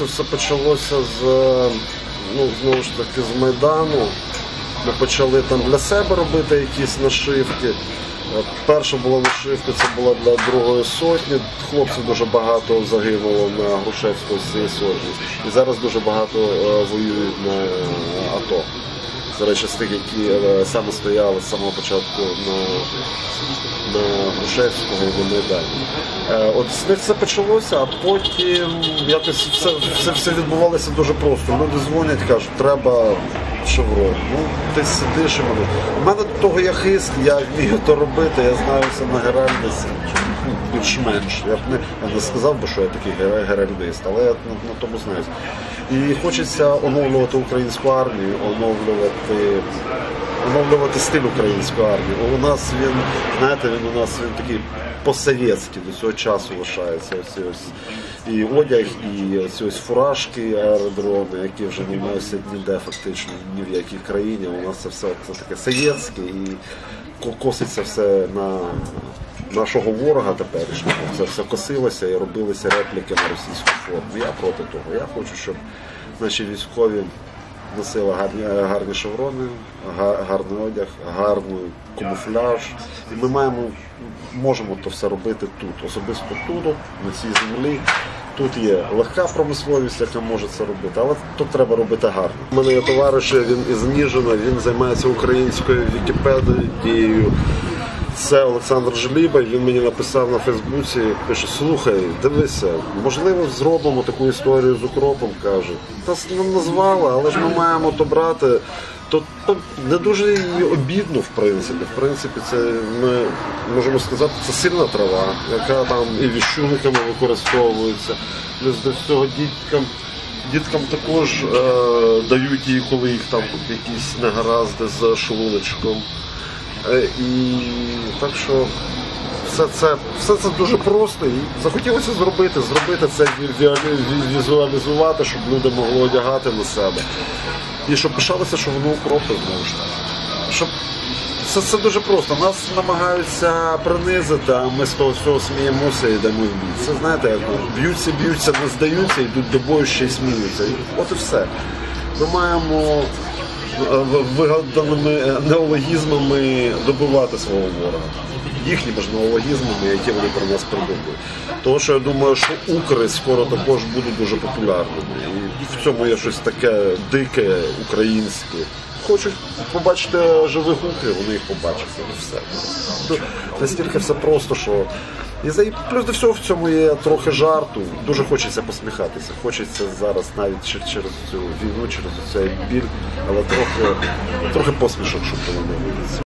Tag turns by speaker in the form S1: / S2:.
S1: Це все почалося з ну, знову ж таки з Майдану. Ми почали там для себе робити якісь нашивки. Перша була нашивка, це була для другої сотні. Хлопців дуже багато загинуло на Грушевського з цієї сотні. І зараз дуже багато е, воюють на е, АТО. До речі, з тих, які е, саме стояли з самого початку на Грушевського і на Майдані. Е, От з це почалося, а потім якось все, все, все відбувалося дуже просто. Люди дзвонять, кажуть, треба шеврон. Ну, ти сидиш і воно. У мене до того є хист, я вмію то робити, я знаюся на геральдиці. ну, Більш-менш. Я б не, я не сказав би, що я такий геральдист, але я на, на тому знаюся. І хочеться оновлювати українську армію, оновлювати оновлювати стиль української армії. У нас він, знаєте, він у нас він такий по-совєтськи до цього часу лишається. Оці ось і одяг, і оці ось фуражки, аеродроми, які вже не носять ніде фактично ні в якій країні. У нас це все це таке совєтське і коситься все на нашого ворога теперішнього. Це все косилося і робилися репліки на російську форму. Я проти того. Я хочу, щоб наші військові носила гарні, гарні шеврони, га- гарний одяг, гарний камуфляж. І ми маємо, можемо то все робити тут, особисто тут, на цій землі. Тут є легка промисловість, яка може це робити, але тут треба робити гарно. У мене є товариш, він із Ніжина, він займається українською Вікіпедією. Це Олександр Жліба, він мені написав на Фейсбуці, пише, слухай, дивися, можливо, зробимо таку історію з укропом, каже. Та нам назвали, але ж ми маємо то брати. То, то не дуже і обідно, в принципі. В принципі, це ми можемо сказати, це сильна трава, яка там і віщуниками використовується. Плюс до цього діткам. Діткам також е, дають її, коли їх там якісь негаразди з шлуночком. Е, І так що все це, все це дуже просто. І захотілося зробити, зробити це візуалізувати, щоб люди могли одягати на себе. І щоб пишалося, що воно укропи знову ж таки. Щоб це, це дуже просто. Нас намагаються принизити, а ми з того всього сміємося і йдемо в бій. Це знаєте, як б'ються, б'ються, не здаються, йдуть до бою ще й сміються. От і все. Ми маємо вигаданими е, неологізмами добивати свого ворога. Їхніми ж неологізмами, які вони про нас придумують. Тому що я думаю, що укри скоро також будуть дуже популярними. І в цьому є щось таке дике, українське. Хочуть побачити живих укрів, вони їх побачать. І все. Настільки все просто, що. І за- плюс до всього в цьому є трохи жарту. Дуже хочеться посміхатися. Хочеться зараз навіть чер- через цю війну, через цей біль, але трохи, трохи посмішок, щоб було не.